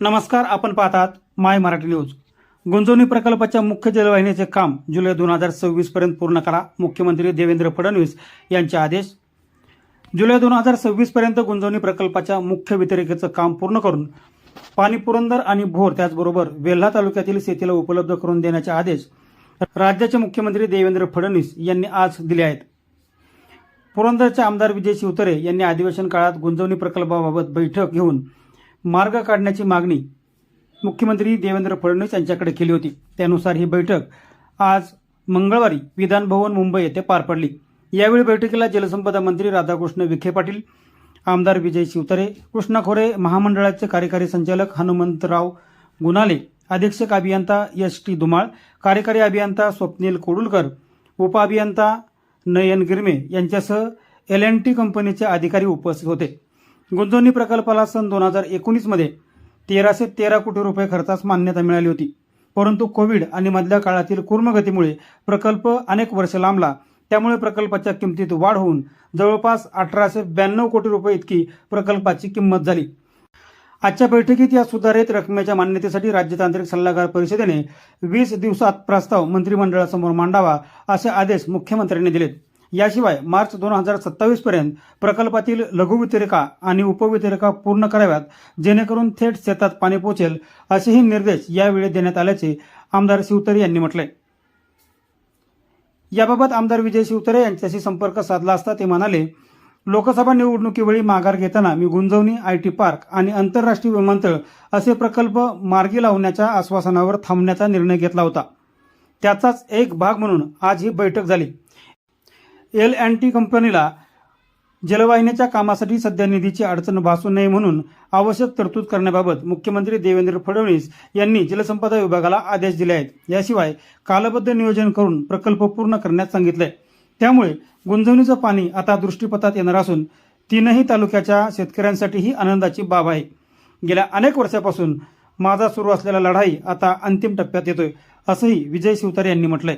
नमस्कार आपण पाहतात माय मराठी न्यूज. गुंजवणी प्रकल्पाच्या मुख्य जलवाहिनीचे काम जुलै दोन हजार सव्वीस पर्यंत पूर्ण करा मुख्यमंत्री देवेंद्र फडणवीस यांचे आदेश. जुलै दोन हजार सव्वीस पर्यंत गुंजवणी प्रकल्पाच्या मुख्य वितरिकेचं काम पूर्ण करून पाणी पुरंदर आणि भोर त्याचबरोबर वेल्हा तालुक्यातील शेतीला उपलब्ध करून देण्याचे आदेश राज्याचे मुख्यमंत्री देवेंद्र फडणवीस यांनी आज दिले आहेत. पुरंदरचे आमदार विजय शिवतरे यांनी अधिवेशन काळात गुंजवणी प्रकल्पाबाबत बैठक घेऊन मार्ग काढण्याची मागणी मुख्यमंत्री देवेंद्र फडणवीस यांच्याकडे केली होती. त्यानुसार ही बैठक आज मंगळवारी विधानभवन मुंबई येथे पार पडली. यावेळी बैठकीला जलसंपदा मंत्री राधाकृष्ण विखे पाटील आमदार विजय शिवतरे कृष्णा खोरे महामंडळाचे कार्यकारी संचालक हनुमंतराव गुणाले अधीक्षक अभियंता एस टी धुमाळ कार्यकारी अभियंता स्वप्नील कोडुलकर उपअभियंता नयन गिरमे यांच्यासह एल एन टी कंपनीचे अधिकारी उपस्थित होते. गुंजवणी प्रकल्पाला सन दोन हजार एकोणीसमध्ये तेराशे तेरा कोटी रुपये खर्चास मान्यता मिळाली होती. परंतु कोविड आणि मधल्या काळातील कुर्मगतीमुळे प्रकल्प अनेक वर्ष लांबला. त्यामुळे प्रकल्पाच्या किमतीत वाढ होऊन जवळपास अठराशे ब्याण्णव कोटी रुपये इतकी प्रकल्पाची किंमत झाली. आजच्या बैठकीत या सुधारित रकमेच्या मान्यतेसाठी राज्यतांत्रिक सल्लागार परिषदेने वीस दिवसात प्रस्ताव मंत्रिमंडळासमोर मांडावा असे आदेश मुख्यमंत्र्यांनी दिलेत. याशिवाय मार्च दोन हजार सत्तावीस पर्यंत प्रकल्पातील लघुवितरिका आणि उपवितरिका पूर्ण कराव्यात जेणेकरून थेट शेतात पाणी पोचेल असेही निर्देश यावेळी देण्यात आल्याचे आमदार शिवतरे यांनी म्हटले. याबाबत आमदार विजय शिवतरे यांच्याशी संपर्क साधला असता ते म्हणाले लोकसभा निवडणुकीवेळी माघार घेताना मी गुंजवणी आय टी पार्क आणि आंतरराष्ट्रीय विमानतळ असे प्रकल्प मार्गी लावण्याच्या आश्वासनावर थांबण्याचा निर्णय घेतला होता. त्याचाच एक भाग म्हणून आज ही बैठक झाली. एल अँड टी कंपनीला जलवाहिनीच्या कामासाठी सध्या निधीची अडचण भासू नये म्हणून आवश्यक तरतूद करण्याबाबत मुख्यमंत्री देवेंद्र फडणवीस यांनी जलसंपदा विभागाला आदेश दिले आहेत. याशिवाय कालबद्ध नियोजन करून प्रकल्प पूर्ण करण्यास सांगितले त्यामुळे गुंजवणीचं पाणी आता दृष्टीपथात येणार असून तीनही तालुक्याच्या शेतकऱ्यांसाठी ही आनंदाची बाब आहे. गेल्या अनेक वर्षापासून माझा सुरू असलेला लढाई आता अंतिम टप्प्यात येतोय असंही विजय शिवतारे यांनी म्हटलंय.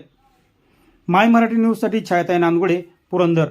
माय मराठी न्यूजसाठी छायाताई नांदगुडे पुरंदर.